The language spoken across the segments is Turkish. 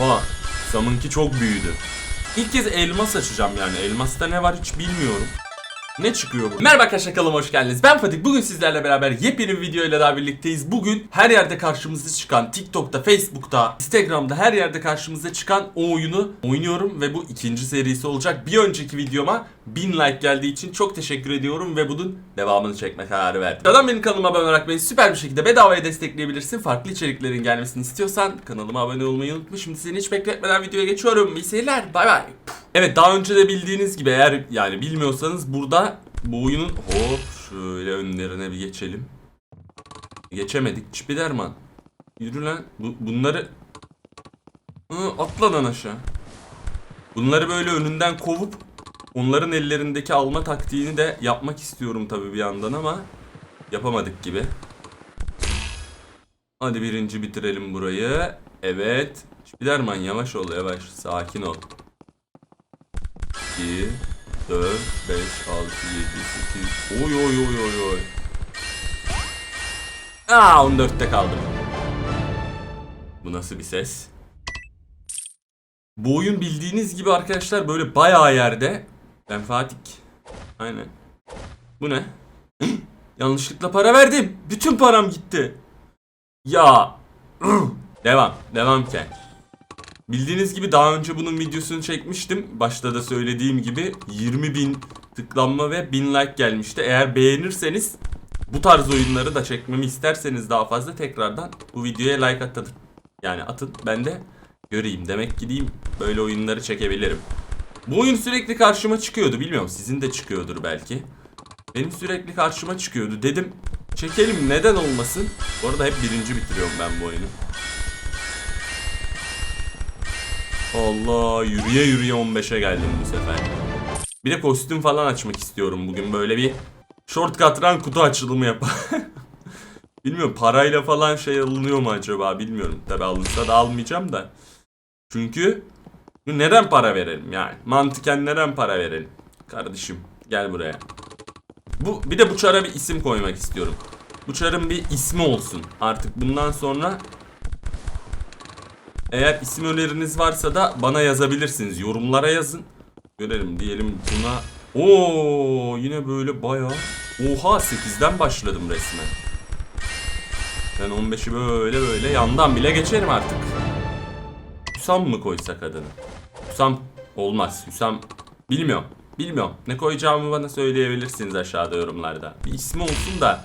Oha. Sam'ınki çok büyüdü. İlk kez elmas açacağım yani. Elmasta ne var hiç bilmiyorum. Ne çıkıyor bu? Merhaba arkadaşlar kanalıma hoş geldiniz. Ben Fatih. Bugün sizlerle beraber yepyeni bir video ile daha birlikteyiz. Bugün her yerde karşımıza çıkan TikTok'ta, Facebook'ta, Instagram'da her yerde karşımıza çıkan o oyunu oynuyorum ve bu ikinci serisi olacak. Bir önceki videoma 1000 like geldiği için çok teşekkür ediyorum ve bunun devamını çekme kararı verdim. Buradan benim kanalıma abone olarak beni süper bir şekilde bedavaya destekleyebilirsin. Farklı içeriklerin gelmesini istiyorsan kanalıma abone olmayı unutma. Şimdi seni hiç bekletmeden videoya geçiyorum. İyi seyirler. Bay bay. Evet daha önce de bildiğiniz gibi eğer yani bilmiyorsanız burada bu oyunun hop şöyle önlerine bir geçelim. Geçemedik. Çipiderman. Yürü lan. Bu, bunları Hı, atla lan aşağı. Bunları böyle önünden kovup onların ellerindeki alma taktiğini de yapmak istiyorum tabii bir yandan ama yapamadık gibi. Hadi birinci bitirelim burayı. Evet. Spiderman yavaş ol yavaş. Sakin ol. 2 4 5 6 7 8 Oy oy oy oy oy. Aa 14'te kaldım. Bu nasıl bir ses? Bu oyun bildiğiniz gibi arkadaşlar böyle bayağı yerde. Ben Fatih. Aynen. Bu ne? Yanlışlıkla para verdim. Bütün param gitti. Ya. devam. Devam ki. Bildiğiniz gibi daha önce bunun videosunu çekmiştim. Başta da söylediğim gibi 20 bin tıklanma ve 1000 like gelmişti. Eğer beğenirseniz bu tarz oyunları da çekmemi isterseniz daha fazla tekrardan bu videoya like atın. Yani atın ben de göreyim. Demek ki diyeyim böyle oyunları çekebilirim. Bu oyun sürekli karşıma çıkıyordu. Bilmiyorum sizin de çıkıyordur belki. Benim sürekli karşıma çıkıyordu. Dedim çekelim neden olmasın. Bu arada hep birinci bitiriyorum ben bu oyunu. Allah yürüye yürüye 15'e geldim bu sefer. Bir de kostüm falan açmak istiyorum bugün böyle bir shortcut run kutu açılımı yap. Bilmiyorum parayla falan şey alınıyor mu acaba bilmiyorum. Tabi alınsa da almayacağım da. Çünkü neden para verelim yani? Mantıken neden para verelim? Kardeşim gel buraya. Bu bir de bu çara bir isim koymak istiyorum. Bu çarın bir ismi olsun. Artık bundan sonra eğer isim öneriniz varsa da bana yazabilirsiniz. Yorumlara yazın. Görelim diyelim buna. Oo yine böyle bayağı. Oha 8'den başladım resmen. Ben 15'i böyle böyle yandan bile geçerim artık. Hüsam mı koysak adını? Hüsam olmaz. Hüsam bilmiyorum. Bilmiyorum. Ne koyacağımı bana söyleyebilirsiniz aşağıda yorumlarda. Bir ismi olsun da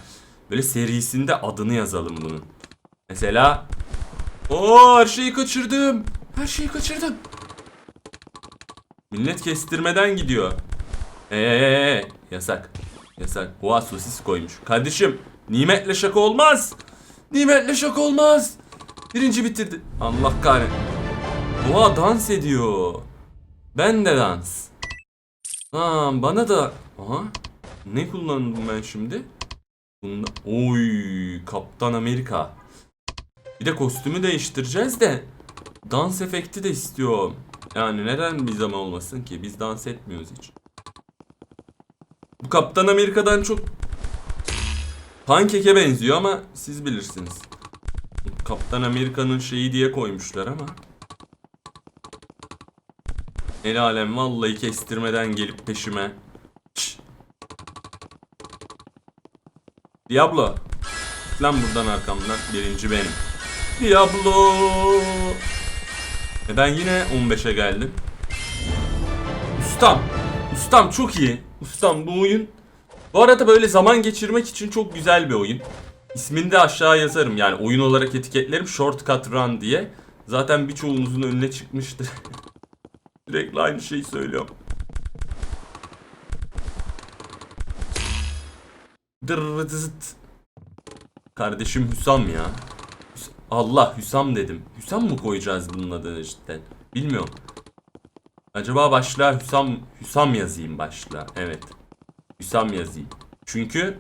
böyle serisinde adını yazalım bunun. Mesela Oo her şeyi kaçırdım. Her şeyi kaçırdım. Millet kestirmeden gidiyor. Eee yasak. Yasak. Oha sosis koymuş. Kardeşim nimetle şaka olmaz. Nimetle şaka olmaz. Birinci bitirdi. Allah kahretsin. Oha dans ediyor. Ben de dans. Ha bana da. Aha. Ne kullandım ben şimdi? Bunda... Oy Kaptan Amerika. Bir de kostümü değiştireceğiz de dans efekti de istiyorum. Yani neden bir zaman olmasın ki? Biz dans etmiyoruz hiç. Bu Kaptan Amerika'dan çok pankeke benziyor ama siz bilirsiniz. Kaptan Amerika'nın şeyi diye koymuşlar ama. El alem vallahi kestirmeden gelip peşime. Diablo. Lan buradan arkamdan birinci benim. Diablo. E ben yine 15'e geldim. Ustam. Ustam çok iyi. Ustam bu oyun. Bu arada böyle zaman geçirmek için çok güzel bir oyun. İsmini de aşağı yazarım yani oyun olarak etiketlerim Shortcut Run diye. Zaten birçoğunuzun önüne çıkmıştır. Sürekli aynı şeyi söylüyorum. Dırrıtıt. Kardeşim Hüsam ya. Allah Hüsam dedim. Hüsam mı koyacağız bunun adını cidden? Bilmiyorum. Acaba başlığa Hüsam Hüsam yazayım başlığa. Evet. Hüsam yazayım. Çünkü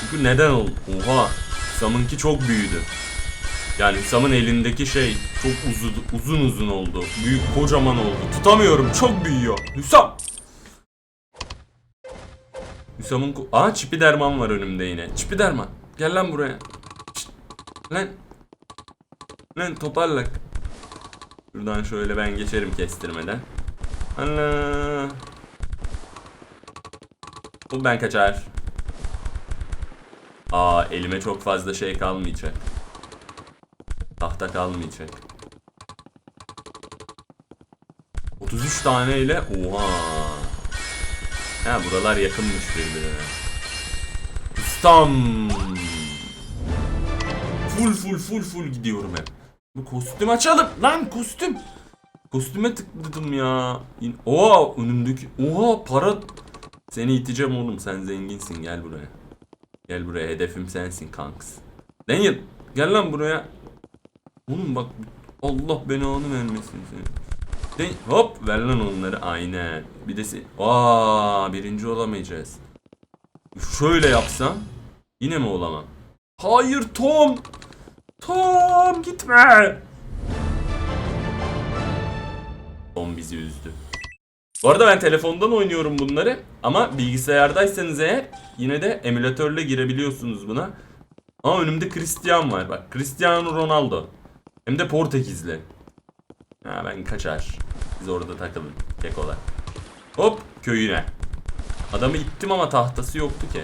çünkü neden ol? Oha. Hüsam'ınki çok büyüdü. Yani Hüsam'ın elindeki şey çok uzun uzun uzun oldu. Büyük kocaman oldu. Tutamıyorum. Çok büyüyor. Hüsam. Hüsam'ın... Aa çipi derman var önümde yine. Çipi derman. Gel lan buraya. Şşt. Lan. Lan toparlak. Şuradan şöyle ben geçerim kestirmeden. Allah. Bu ben kaçar. Aa elime çok fazla şey kalmayacak. Tahta kalmayacak. 33 tane ile oha. Ha buralar yakınmış birbirine. Ustam. Full full full full gidiyorum hep. Bu kostüm açalım lan kostüm. Kostüme tıkladım ya. Oha önümdeki. Oha para. Seni iteceğim oğlum sen zenginsin gel buraya. Gel buraya hedefim sensin kanks. Daniel gel lan buraya. Oğlum bak Allah belanı vermesin seni. Den hop ver lan onları aynen. Bir de se- Aa birinci olamayacağız. Şöyle yapsam yine mi olamam? Hayır Tom. Tom gitme. Tom bizi üzdü. Bu arada ben telefondan oynuyorum bunları ama bilgisayardaysanız eğer yine de emülatörle girebiliyorsunuz buna. Ama önümde Cristiano var bak. Cristiano Ronaldo. Hem de Portekizli. Ha ben kaçar. Siz orada takılın. Kekolar. Hop köyüne. Adamı ittim ama tahtası yoktu ki.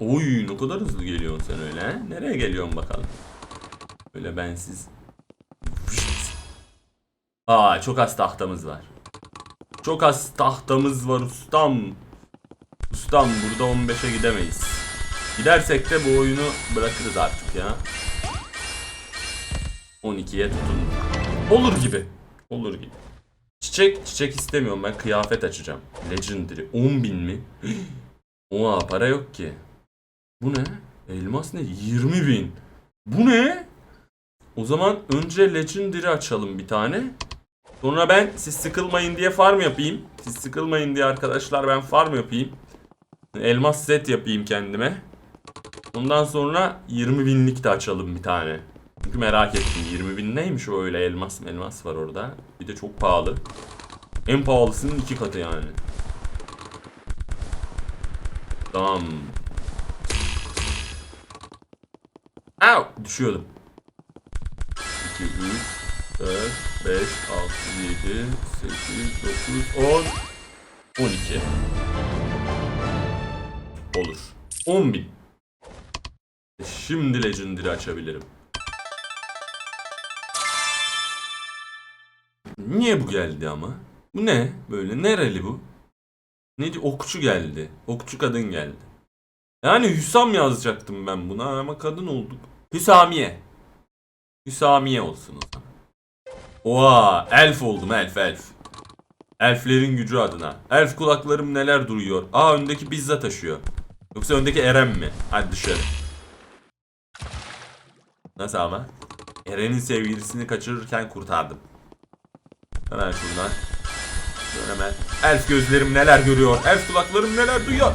Oy ne kadar hızlı geliyorsun sen öyle he? Nereye geliyorsun bakalım. Öyle bensiz. Aa çok az tahtamız var. Çok az tahtamız var ustam. Ustam burada 15'e gidemeyiz. Gidersek de bu oyunu bırakırız artık ya. 12'ye tutunduk. Olur gibi. Olur gibi. Çiçek, çiçek istemiyorum ben kıyafet açacağım. Legendary 10.000 mi? Oha para yok ki. Bu ne? Elmas ne? 20 bin. Bu ne? O zaman önce Legendary açalım bir tane. Sonra ben siz sıkılmayın diye farm yapayım. Siz sıkılmayın diye arkadaşlar ben farm yapayım. Elmas set yapayım kendime. Ondan sonra 20 binlik de açalım bir tane. Çünkü merak ettim 20 bin neymiş o öyle elmas elmas var orada. Bir de çok pahalı. En pahalısının iki katı yani. Tamam. Au! Düşüyordum. 2, 3, 4, 5, 6, 7, 8, 9, 10, 12. Olur. 10 bin. Şimdi Legendary açabilirim. Niye bu geldi ama? Bu ne? Böyle nereli bu? Neydi? Okçu geldi. Okçu kadın geldi. Yani Hüsam yazacaktım ben buna ama kadın olduk. Hüsamiye. Hüsamiye olsun o zaman. Oha elf oldum elf elf. Elflerin gücü adına. Elf kulaklarım neler duruyor. Aa öndeki pizza taşıyor. Yoksa öndeki Eren mi? Hadi dışarı. Nasıl ama? Eren'in sevgilisini kaçırırken kurtardım. Hemen şuradan. Şöyle hemen. Elf gözlerim neler görüyor. Elf kulaklarım neler duyuyor.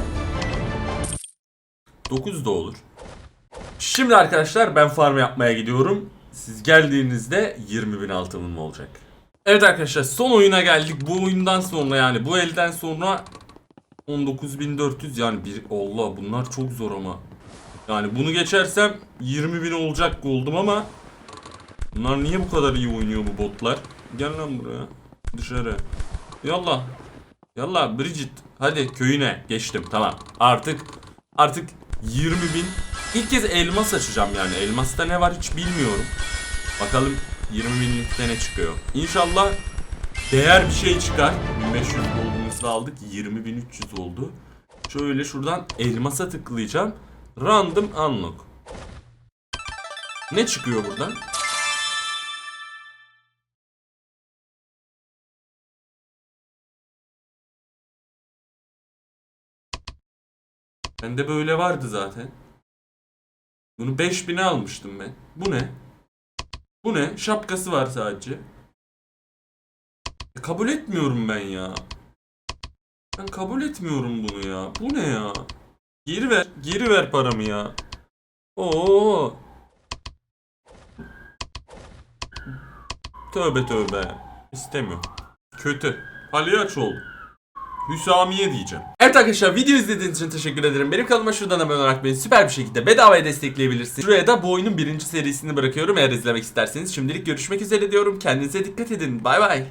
9 da olur. Şimdi arkadaşlar ben farm yapmaya gidiyorum. Siz geldiğinizde 20 bin altınım olacak. Evet arkadaşlar son oyuna geldik. Bu oyundan sonra yani bu elden sonra 19.400 yani bir Allah bunlar çok zor ama. Yani bunu geçersem 20 bin olacak oldum ama Bunlar niye bu kadar iyi oynuyor bu botlar? Gel lan buraya. Dışarı. Yallah. Yallah Bridget. Hadi köyüne geçtim tamam. Artık artık 20 bin. İlk kez elmas açacağım yani. Elmasta ne var hiç bilmiyorum. Bakalım 20 binlikte ne çıkıyor. İnşallah değer bir şey çıkar. 1500 gold'umuzu aldık. 20.300 oldu. Şöyle şuradan elmasa tıklayacağım. Random unlock. Ne çıkıyor buradan? Bende böyle vardı zaten. Bunu 5000'e almıştım ben. Bu ne? Bu ne? Şapkası var sadece. E, kabul etmiyorum ben ya. Ben kabul etmiyorum bunu ya. Bu ne ya? Geri ver. Geri ver paramı ya. Oo. Tövbe tövbe. İstemiyorum. Kötü. Palyaço ol. Hüsamiye diyeceğim. Evet arkadaşlar video izlediğiniz için teşekkür ederim. Benim kanalıma şuradan abone olarak beni süper bir şekilde bedavaya destekleyebilirsiniz. Şuraya da bu oyunun birinci serisini bırakıyorum eğer izlemek isterseniz. Şimdilik görüşmek üzere diyorum. Kendinize dikkat edin. Bay bay.